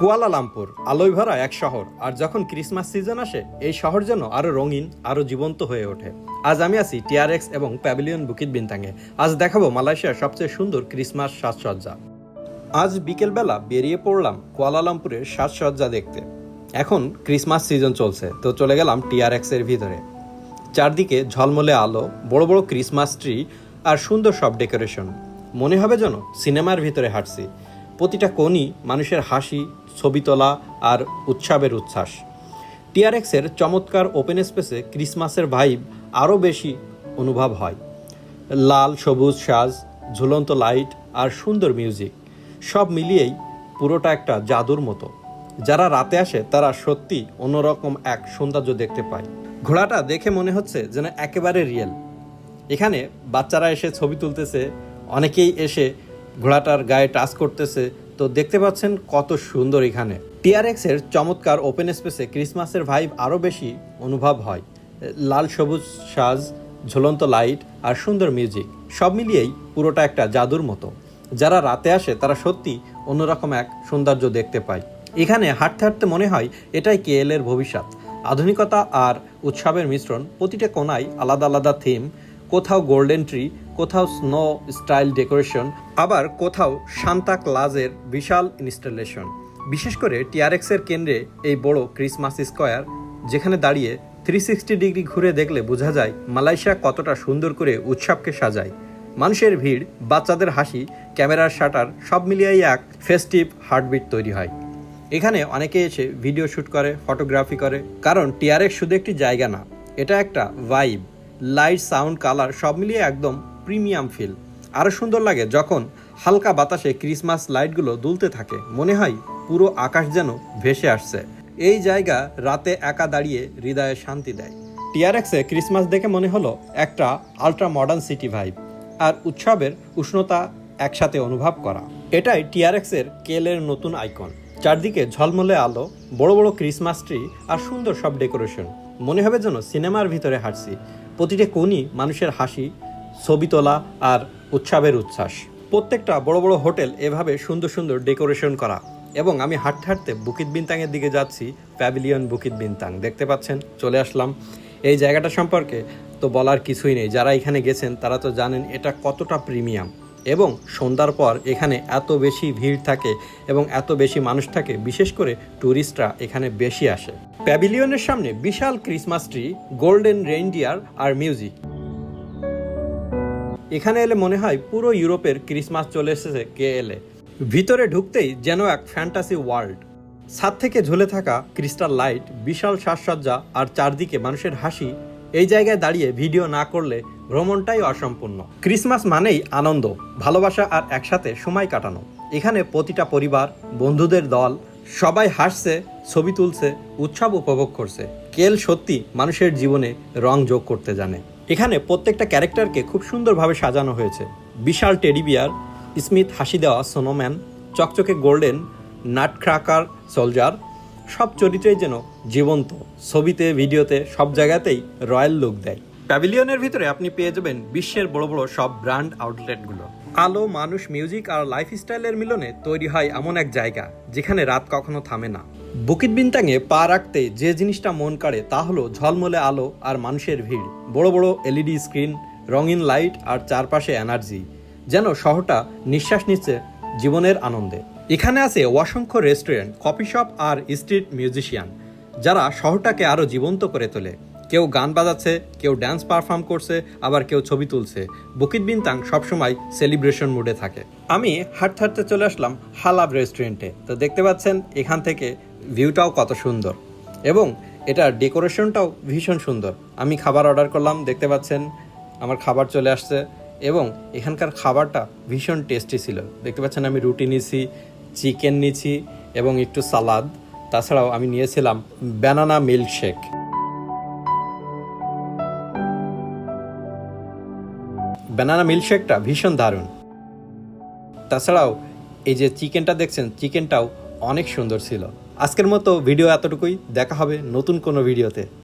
Kuala Lumpur আলোয় ভরা এক শহর। আর যখন ক্রিসমাস সিজন আসে, এই শহর যেন আরও রঙিন, আরও জীবন্ত হয়ে ওঠে। আজ আমি আছি টিআরএক্স এবং প্যাভিলিয়ন বুকিত বিনতাঙে আজ দেখাবো মালয়েশিয়ার সবচেয়ে সুন্দর ক্রিসমাস সাজসজ্জা। আজ বিকেলবেলা বেরিয়ে পড়লাম কুয়ালালামপুরের সাজসজ্জা দেখতে। এখন ক্রিসমাস সিজন চলছে, তো চলে গেলাম টিআরএক্স এর ভিতরে। চারদিকে ঝলমলে আলো, বড় বড় ক্রিসমাস ট্রি আর সুন্দর সব ডেকোরেশন। মনে হবে যেন সিনেমার ভিতরে হাঁটছি। প্রতিটা মানুষের হাসি, ছবি তোলা আর উৎসবের উচ্ছ্বাস। টিআরএক্সের চমৎকার ওপেন স্পেসে ক্রিসমাসের ভাইব আরও বেশি অনুভব হয়। লাল, সবুজ সাজ, ঝুলন্ত লাইট আর সুন্দর মিউজিক, সব মিলিয়েই পুরোটা একটা জাদুর মতো। যারা রাতে আসে, তারা সত্যি অন্যরকম এক সৌন্দর্য দেখতে পায়। ঘোড়াটা দেখে মনে হচ্ছে যেন একেবারে রিয়েল। এখানে বাচ্চারা এসে ছবি তুলতেছে, অনেকেই এসে ঘোড়াটার গায়ে টাচ করতেছে। তো দেখতে পাচ্ছেন কত সুন্দর এখানে। টিআরএক্স এর চমৎকার ওপেন স্পেসে ক্রিসমাসের ভাইব আরও বেশি অনুভব হয়। লাল সবুজ সাজ, ঝুলন্ত লাইট আর সুন্দর মিউজিক সব মিলিয়েই পুরোটা একটা জাদুর মতো। যারা রাতে আসে, তারা সত্যি অন্যরকম এক সৌন্দর্য দেখতে পায়। এখানে হাঁটতে হাঁটতে মনে হয় এটাই কেএল এর ভবিষ্যৎ। আধুনিকতা আর উৎসবের মিশ্রণ প্রতিটা কোনায় আলাদা আলাদা থিম কোথাও গোল্ডেন ট্রি কোথাও স্নো স্টাইল ডেকোরেশন আবার কোথাও সান্তা ক্লাজের বিশাল ইনস্টলেশন বিশেষ করে টিআরএক্স এর কেন্দ্রে এই বড় ক্রিসমাস স্কোয়ার যেখানে দাঁড়িয়ে থ্রি সিক্সটি ডিগ্রি ঘুরে দেখলে বোঝা যায় মালয়েশিয়া কতটা সুন্দর করে উৎসবকে সাজায়। মানুষের ভিড়, বাচ্চাদের হাসি, ক্যামেরার শাটার, সব মিলিয়েই এক ফেস্টিভ হার্টবিট তৈরি হয়। এখানে অনেকে এসে ভিডিও শ্যুট করে ফটোগ্রাফি করে, কারণ টিআরএক্স শুধু একটি জায়গা না, এটা একটা ভাইব লাইট, সাউন্ড, কালার সব মিলিয়ে একদম প্রিমিয়াম ফিল। আরও সুন্দর লাগে যখন হালকা বাতাসে ক্রিসমাস লাইটগুলো দুলতে থাকে। মনে হয় পুরো আকাশ যেন ভেসে আসছে। এই জায়গা রাতে একা দাঁড়িয়ে হৃদয়ে শান্তি দেয়। টিআরএক্সে ক্রিসমাস দেখে মনে হলো একটা আলট্রা মডার্ন সিটি ভাইব আর উৎসবের উষ্ণতা একসাথে অনুভব করা। এটাই টিআরএক্স এর কেলের নতুন আইকন। চারদিকে ঝলমলে আলো, বড় বড় ক্রিসমাস ট্রি আর সুন্দর সব ডেকোরেশন। মনে হবে যেন সিনেমার ভিতরে হাঁটছি। প্রতিটা কোণই মানুষের হাসি, ছবি তোলা আর উৎসবের উচ্ছ্বাস। প্রত্যেকটা বড় বড় হোটেল এভাবে সুন্দর সুন্দর ডেকোরেশন করা এবং আমি হাঁটতে হাঁটতে বুকিত বিনতাংয়ের দিকে যাচ্ছি, প্যাভিলিয়ন বুকিত বিনতাং। দেখতে পাচ্ছেন, চলে আসলাম। এই জায়গাটা সম্পর্কে তো বলার কিছুই নেই। যারা এখানে গেছেন, তারা তো জানেন এটা কতটা প্রিমিয়াম। এবং সন্ধ্যার পর এখানে এত বেশি ভিড় থাকে এবং এত বেশি মানুষ থাকে, বিশেষ করে ট্যুরিস্টরা এখানে বেশি আসে। প্যাভিলিয়নের সামনে বিশাল ক্রিসমাস ট্রি, গোল্ডেন রেইনডিয়ার আর মিউজিক। এখানে এলে মনে হয় পুরো ইউরোপের ক্রিসমাস চলে এসেছে কে এলে। ভিতরে ঢুকতেই যেন এক ফ্যান্টাসি ওয়ার্ল্ড। ছাদ থেকে ঝুলে থাকা ক্রিস্টাল লাইট, বিশাল সাজসজ্জা আর চারদিকে মানুষের হাসি, এই জায়গায় দাঁড়িয়ে ভিডিও না করলে ভ্রমণটাই অসম্পূর্ণ। ক্রিসমাস মানেই আনন্দ, ভালোবাসা আর একসাথে সময় কাটানো। এখানে প্রতিটা পরিবার, বন্ধুদের দল, সবাই হাসছে, ছবি তুলছে, উৎসব উপভোগ করছে। কেল সত্যি মানুষের জীবনে রং যোগ করতে জানে। এখানে প্রত্যেকটা ক্যারেক্টারকে খুব সুন্দরভাবে সাজানো হয়েছে। বিশাল টেডি বিয়ার, স্মিথ হাসি দেওয়া সোনোম্যান চকচকে গোল্ডেন নাট ক্রাকার সোলজার সব চরিত্রেই যেন জীবন্ত। ছবিতে, ভিডিওতে সব জায়গাতেই রয়্যাল লুক দেয়। প্যাভিলিয়নের ভিতরে আপনি পেয়ে যাবেন বিশ্বের বড় বড় সব ব্র্যান্ড আউটলেটগুলো। আলো মানুষ মিউজিক আর লাইফস্টাইলের মিলনে তৈরি হয় এমন এক জায়গা, যেখানে রাত কখনো থামে না। বুকিট বিনতাঙে পা রাখতে যে জিনিসটা মন কাড়ে তা হলো ঝলমলে আলো আর মানুষের ভিড়। বড় বড় এলইডি স্ক্রিন, রঙিন লাইট আর চারপাশে এনার্জি, যেন শহরটা নিঃশ্বাস নিচ্ছে জীবনের আনন্দে। এখানে আছে অসংখ্য রেস্টুরেন্ট, কফি শপ আর স্ট্রিট মিউজিশিয়ান। যারা শহরটাকে আরও জীবন্ত করে তোলে। কেউ গান বাজাচ্ছে, কেউ ড্যান্স পারফর্ম করছে, আবার কেউ ছবি তুলছে। বুকিত বিনতাং সবসময় সেলিব্রেশন মুডে থাকে। আমি হাঁটতে হাঁটতে চলে আসলাম হালাব রেস্টুরেন্টে তো দেখতে পাচ্ছেন, এখান থেকে ভিউটাও কত সুন্দর। এবং এটা ডেকোরেশনটাও ভীষণ সুন্দর। আমি খাবার অর্ডার করলাম, দেখতে পাচ্ছেন, আমার খাবার চলে আসছে। এবং এখানকার খাবারটা ভীষণ টেস্টি ছিল। দেখতে পাচ্ছেন, আমি রুটি নিয়েছি চিকেন নিয়েছি এবং একটু সালাদ তাছাড়াও আমি নিয়েছিলাম ব্যানানা মিল্কশেক ব্যানানা মিল্কশেকটা ভীষণ দারুণ। তাছাড়াও এই যে চিকেনটা দেখছেন, চিকেনটাও অনেক সুন্দর ছিল। আজকের মতো ভিডিও এতটুকুই। দেখা হবে নতুন কোনো ভিডিওতে